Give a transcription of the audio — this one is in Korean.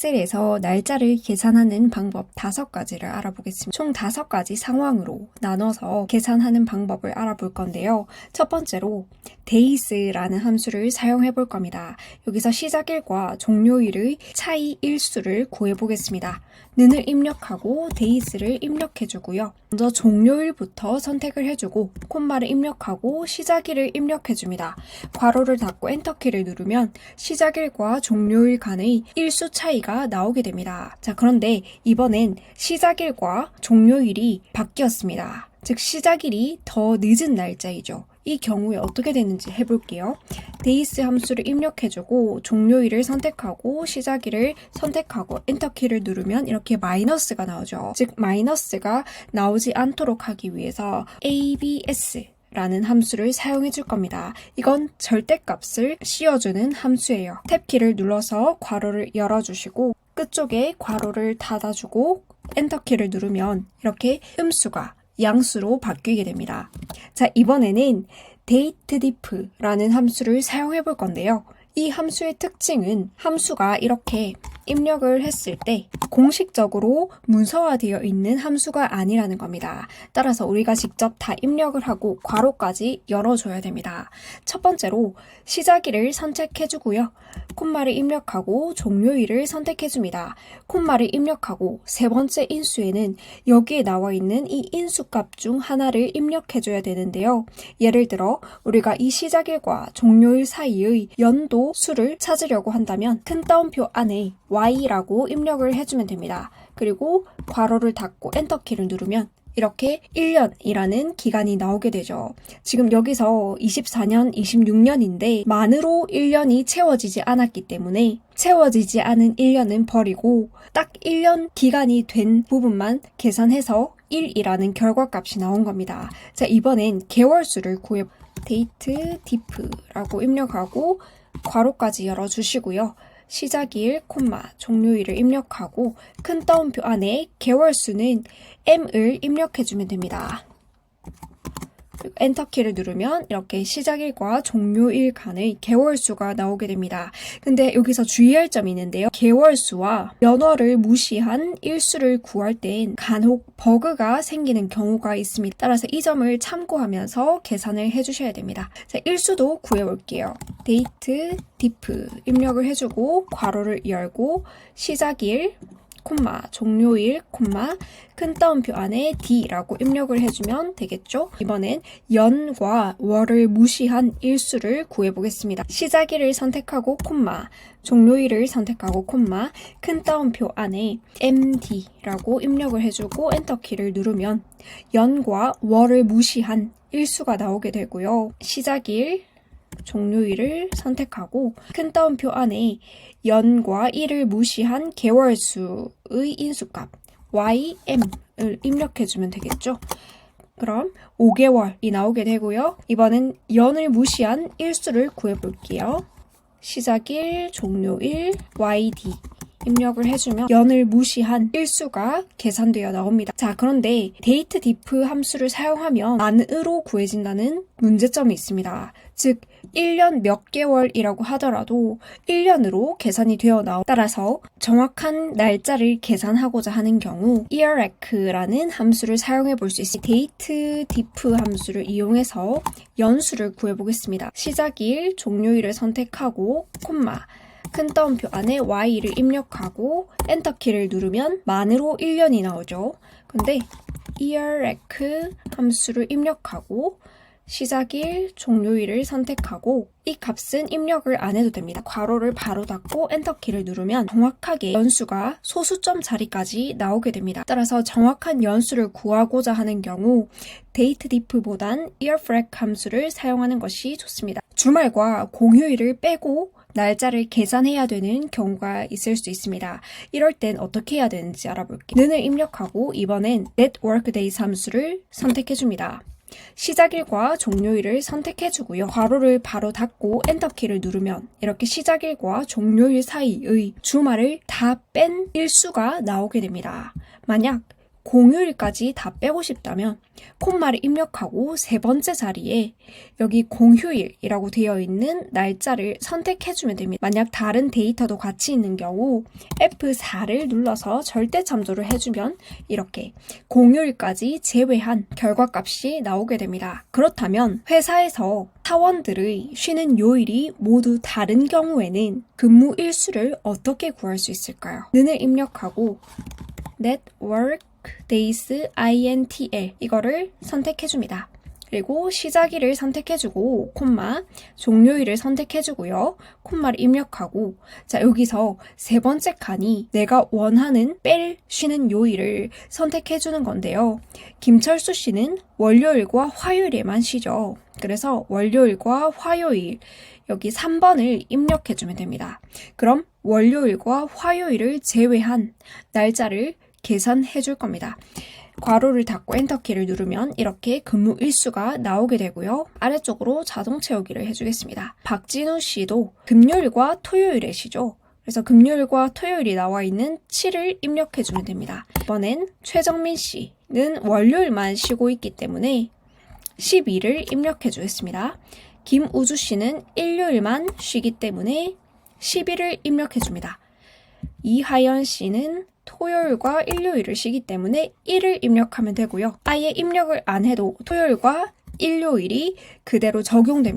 엑셀에서 날짜를 계산하는 방법 다섯 가지를 알아보겠습니다. 총 다섯 가지 상황으로 나눠서 계산하는 방법을 알아볼 건데요. 첫 번째로 days라는 함수를 사용해 볼 겁니다. 여기서 시작일과 종료일의 차이 일수를 구해 보겠습니다. 는을 입력하고 days를 입력해 주고요. 먼저 종료일부터 선택을 해주고 콤마를 입력하고 시작일을 입력해 줍니다. 괄호를 닫고 엔터키를 누르면 시작일과 종료일 간의 일수 차이가 나오게 됩니다. 자, 그런데 이번엔 시작일과 종료일이 바뀌었습니다. 즉, 시작일이 더 늦은 날짜이죠. 이 경우에 어떻게 되는지 해볼게요. days 함수를 입력해주고 종료일을 선택하고 시작일을 선택하고 엔터키를 누르면 이렇게 마이너스가 나오죠. 즉 마이너스가 나오지 않도록 하기 위해서 abs 라는 함수를 사용해 줄 겁니다. 이건 절대값을 씌워주는 함수예요. 탭키를 눌러서 괄호를 열어주시고 끝쪽에 괄호를 닫아주고 엔터키를 누르면 이렇게 음수가 양수로 바뀌게 됩니다. 자, 이번에는 datediff라는 함수를 사용해 볼 건데요. 이 함수의 특징은 함수가 이렇게 입력을 했을 때 공식적으로 문서화되어 있는 함수가 아니라는 겁니다. 따라서 우리가 직접 다 입력을 하고 괄호까지 열어줘야 됩니다. 첫 번째로 시작일을 선택해주고요. 콤마를 입력하고 종료일을 선택해줍니다. 콤마를 입력하고 세 번째 인수에는 여기에 나와 있는 이 인수값 중 하나를 입력해줘야 되는데요. 예를 들어 우리가 이 시작일과 종료일 사이의 연도 수를 찾으려고 한다면 큰 따옴표 안에 y라고 입력을 해주면 됩니다. 그리고 괄호를 닫고 엔터키를 누르면 이렇게 1년이라는 기간이 나오게 되죠. 지금 여기서 24년, 26년인데 만으로 1년이 채워지지 않았기 때문에 채워지지 않은 1년은 버리고 딱 1년 기간이 된 부분만 계산해서 1이라는 결과값이 나온 겁니다. 자, 이번엔 개월수를 구해 데이트 diff라고 입력하고 괄호까지 열어주시고요. 시작일, 콤마, 종료일을 입력하고 큰 따옴표 안에 개월수는 M을 입력해주면 됩니다. 엔터키를 누르면 이렇게 시작일과 종료일 간의 개월수가 나오게 됩니다. 근데 여기서 주의할 점이 있는데요. 개월수와 연월을 무시한 일수를 구할 땐 간혹 버그가 생기는 경우가 있습니다. 따라서 이 점을 참고하면서 계산을 해주셔야 됩니다. 자, 일수도 구해볼게요. 데이트, diff 입력을 해주고 괄호를 열고 시작일, 콤마, 종료일, 콤마, 큰 따옴표 안에 D라고 입력을 해주면 되겠죠? 이번엔 연과 월을 무시한 일수를 구해보겠습니다. 시작일을 선택하고 콤마, 종료일을 선택하고 콤마, 큰 따옴표 안에 MD라고 입력을 해주고 엔터키를 누르면 연과 월을 무시한 일수가 나오게 되고요. 시작일, 종료일을 선택하고 큰 따옴표 안에 연과 일을 무시한 개월수의 인수값 ym을 입력해주면 되겠죠. 그럼 5개월이 나오게 되고요. 이번엔 연을 무시한 일수를 구해볼게요. 시작일, 종료일, yd 입력을 해주면 연을 무시한 일수가 계산되어 나옵니다. 자, 그런데 데이트 디프 함수를 사용하면 만으로 구해진다는 문제점이 있습니다. 즉, 1년 몇 개월이라고 하더라도 1년으로 계산이 되어 나오 따라서 정확한 날짜를 계산하고자 하는 경우 yearEC라는 함수를 사용해 볼 수 있습니다. date diff 함수를 이용해서 연수를 구해 보겠습니다. 시작일, 종료일을 선택하고 콤마 큰 따옴표 안에 y를 입력하고 엔터키를 누르면 만으로 1년이 나오죠. 근데 yearEC 함수를 입력하고 시작일, 종료일을 선택하고 이 값은 입력을 안 해도 됩니다. 괄호를 바로 닫고 엔터키를 누르면 정확하게 연수가 소수점 자리까지 나오게 됩니다. 따라서 정확한 연수를 구하고자 하는 경우 datediff보단 yearFrec 함수를 사용하는 것이 좋습니다. 주말과 공휴일을 빼고 날짜를 계산해야 되는 경우가 있을 수 있습니다. 이럴 땐 어떻게 해야 되는지 알아볼게요. 는을 입력하고 이번엔 net workdays 함수를 선택해줍니다. 시작일과 종료일을 선택해주고요. 괄호를 바로 닫고 엔터키를 누르면 이렇게 시작일과 종료일 사이의 주말을 다 뺀 일수가 나오게 됩니다. 만약 공휴일까지 다 빼고 싶다면 콤마를 입력하고 세 번째 자리에 여기 공휴일이라고 되어 있는 날짜를 선택해 주면 됩니다. 만약 다른 데이터도 같이 있는 경우 F4를 눌러서 절대 참조를 해주면 이렇게 공휴일까지 제외한 결과값이 나오게 됩니다. 그렇다면 회사에서 사원들의 쉬는 요일이 모두 다른 경우에는 근무 일수를 어떻게 구할 수 있을까요? 는을 입력하고 network days intl 이거를 선택해줍니다. 그리고 시작일을 선택해주고 콤마 종료일을 선택해주고요. 콤마를 입력하고 자 여기서 세 번째 칸이 내가 원하는 뺄 쉬는 요일을 선택해주는 건데요. 김철수 씨는 월요일과 화요일에만 쉬죠. 그래서 월요일과 화요일 여기 3번을 입력해주면 됩니다. 그럼 월요일과 화요일을 제외한 날짜를 계산해 줄 겁니다. 괄호를 닫고 엔터키를 누르면 이렇게 근무 일수가 나오게 되고요. 아래쪽으로 자동 채우기를 해주겠습니다. 박진우 씨도 금요일과 토요일에 쉬죠. 그래서 금요일과 토요일이 나와 있는 7을 입력해 주면 됩니다. 이번엔 최정민 씨는 월요일만 쉬고 있기 때문에 12를 입력해 주겠습니다. 김우주 씨는 일요일만 쉬기 때문에 11을 입력해 줍니다. 이하연 씨는 토요일과 일요일을 쉬기 때문에 1을 입력하면 되고요. 아예 입력을 안 해도 토요일과 일요일이 그대로 적용됩니다.